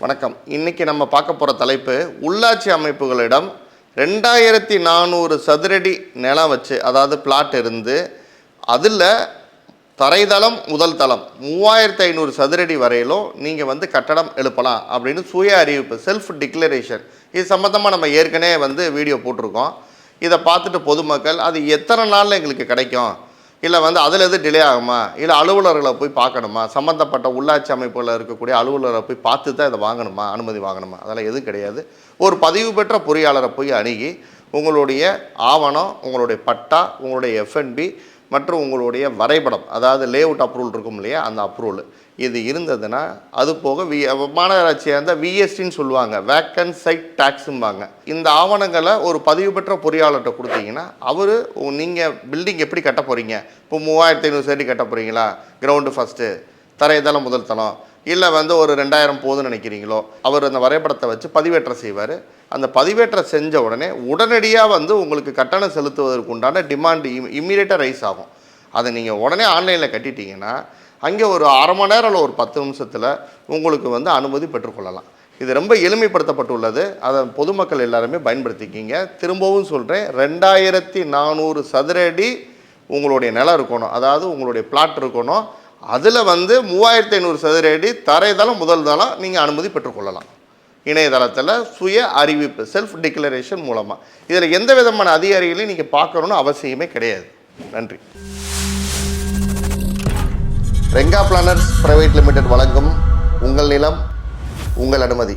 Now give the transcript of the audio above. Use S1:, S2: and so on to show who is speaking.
S1: வணக்கம். இன்னைக்கு நம்ம பார்க்க போகிற தலைப்பு உள்ளாட்சி அமைப்புகளிடம் ரெண்டாயிரத்தி நானூறு சதுரடி நிலம் வச்சு அதாவது பிளாட் இருந்து அதில் தரைதளம் முதல் தளம் மூவாயிரத்தி ஐநூறு சதுரடி வரையிலும் நீங்கள் வந்து கட்டடம் எழுப்பலாம் அப்படின்னு சுய அறிவிப்பு செல்ஃப் டிக்ளரேஷன் இது சம்மந்தமாக நம்ம ஏற்கனவே வந்து வீடியோ போட்டிருக்கோம். இதை பார்த்துட்டு பொதுமக்கள் அது எத்தனை நாளில் எங்களுக்கு கிடைக்கும்? இல்லை வந்து அதில் எது டிலே ஆகுமா? இல்லை அலுவலர்களை போய் பார்க்கணுமா? சம்மந்தப்பட்ட உள்ளாட்சி அமைப்புகளில் இருக்கக்கூடிய அலுவலரை போய் பார்த்து தான் இதை வாங்கணுமா? அனுமதி வாங்கணுமா? அதெல்லாம் எதுவும் கிடையாது. ஒரு பதிவு பெற்ற பொறியாளரை போய் அணுகி உங்களுடைய ஆவணம் உங்களுடைய பட்டா உங்களுடைய எஃப்என்பி மற்றும் உங்களுடைய வரைபடம் அதாவது லேஅவுட் அப்ரூவல் இருக்கும் இல்லையா அந்த அப்ரூவல் இது இருந்ததுன்னா அது போக வி மாநகராட்சியாக இருந்தால் விஎஸ்டின்னு சொல்லுவாங்க வேக்கன் சைட் டேக்ஸும்பாங்க இந்த ஆவணங்களை ஒரு பதிவு பெற்ற பொறியாளர்கிட்ட கொடுத்தீங்கன்னா அவர் நீங்கள் பில்டிங் எப்படி கட்ட போகிறீங்க இப்போ மூவாயிரத்தி ஐநூறு சேர்த்து கட்ட போகிறீங்களா கிரவுண்டு ஃபஸ்ட்டு தரையதளம் முதல் தளம். இல்லை வந்து ஒரு ரெண்டாயிரம் போதும்னு நினைக்கிறீங்களோ அவர் அந்த வரைபடத்தை வச்சு பதிவேற்றம் செய்வார். அந்த பதிவேற்றம் செஞ்ச உடனே உடனடியாக வந்து உங்களுக்கு கட்டணம் செலுத்துவதற்கு உண்டான டிமாண்ட் இம்மீடியட்டாக ரைஸ் ஆகும். அதை நீங்கள் உடனே ஆன்லைனில் கட்டிட்டீங்கன்னா அங்கே ஒரு அரை மணி நேரம் இல்லை ஒரு பத்து நிமிஷத்தில் உங்களுக்கு வந்து அனுமதி பெற்றுக்கொள்ளலாம். இது ரொம்ப எளிமைப்படுத்தப்பட்டுள்ளது. அதை பொதுமக்கள் எல்லாருமே பயன்படுத்திக்கிங்க. திரும்பவும் சொல்கிறேன் ரெண்டாயிரத்தி நானூறு சதுரடி உங்களுடைய நிலம் இருக்கணும். அதாவது உங்களுடைய பிளாட் இருக்கணும். அதில் வந்து மூவாயிரத்தி ஐநூறு சதுரடி தரைதளம் முதல் தளம் நீங்கள் அனுமதி பெற்றுக்கொள்ளலாம். இணையதளத்தில் சுய அறிவிப்பு செல்ஃப் டிக்ளரேஷன் மூலமாக இதில் எந்த விதமான அதிகாரிகளையும் நீங்கள் பார்க்கணுன்னு அவசியமே கிடையாது. நன்றி. ரெங்கா பிளானர்ஸ் பிரைவேட் லிமிடெட் வழங்கும் உங்கள் நிலம் உங்கள் அனுமதி.